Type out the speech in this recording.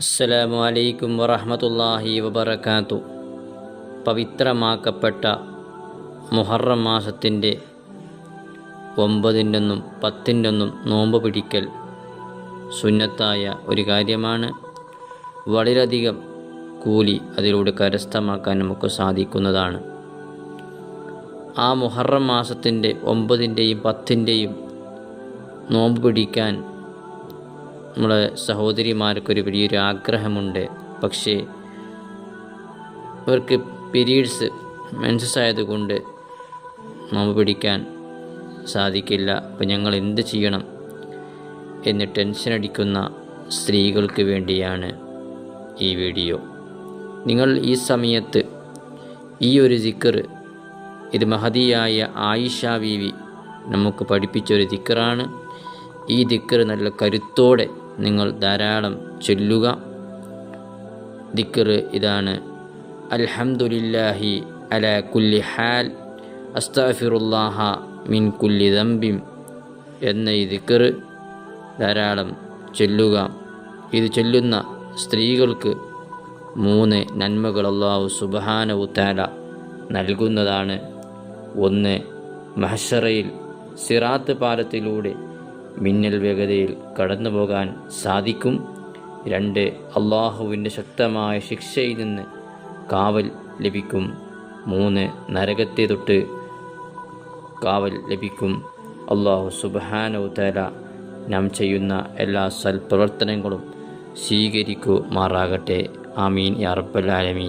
അസ്സലാമു അലൈക്കും വറഹമത്തല്ലാഹി വബർക്കാത്തു പവിത്രമാക്കപ്പെട്ട മുഹറം മാസത്തിന്റെ ഒമ്പതിന്റെ ഒന്നും പത്തിന്റെ ഒന്നും നോമ്പ് പിടിക്കൽ സുന്നത്തായ ഒരു കാര്യമാണ്. വളരെയധികം കൂലി അതിലൂടെ കരസ്ഥമാക്കാൻ നമുക്ക് സാധിക്കുന്നതാണ്. ആ മുഹറം മാസത്തിന്റെ ഒമ്പതിന്റെയും പത്തിന്റെയും നോമ്പ് പിടിക്കാൻ നമ്മളെ സഹോദരിമാർക്കൊരു വലിയൊരു ആഗ്രഹമുണ്ട്. പക്ഷേ അവർക്ക് പീരീഡ്സ് മെൻസസ് ആയതുകൊണ്ട് നോമ്പ് പിടിക്കാൻ സാധിക്കില്ല. അപ്പം ഞങ്ങൾ എന്ത് ചെയ്യണം എന്ന് ടെൻഷൻ അടിക്കുന്ന സ്ത്രീകൾക്ക് വേണ്ടിയാണ് ഈ വീഡിയോ നിങ്ങൾ ഈ സമയത്ത് ഈ ഒരു ദിക്കർ ഇത് മഹതിയായ ആയിഷ ബീവി നമുക്ക് പഠിപ്പിച്ചൊരു ദിക്കറാണ് ഈ ദിക്കർ നല്ല കരുത്തോടെ നിങ്ങൾ ധാരാളം ചൊല്ലുക. ദിക്കർ ഇതാണ്. അൽഹംദുലില്ലാഹി അല കുല്ലി ഹാൽ അസ്താഫിറുല്ലാഹ മിൻ കുല്ലി ദംബിം എന്ന ഈ ദിക്കർ ധാരാളം ചൊല്ലുക. ഇത് ചൊല്ലുന്ന സ്ത്രീകൾക്ക് മൂന്ന് നന്മകൾ അള്ളാഹു സുബഹാനവു ഉത്താല നൽകുന്നതാണ്. ഒന്ന് മഹഷറയിൽ സിറാത്ത് പാലത്തിലൂടെ മിന്നൽ വേഗതയിൽ കടന്നു പോകാൻ സാധിക്കും. രണ്ട് അള്ളാഹുവിന്റെ ശക്തമായ ശിക്ഷയിൽ നിന്ന് കാവൽ ലഭിക്കും. മൂന്ന് നരകത്തെ തൊട്ട് കാവൽ ലഭിക്കും. അള്ളാഹു സുബാനവുതല നാം ചെയ്യുന്ന എല്ലാ സൽപ്രവർത്തനങ്ങളും സ്വീകരിക്കുമാറാകട്ടെ. ആമീൻ. യാ ആലമീൻ.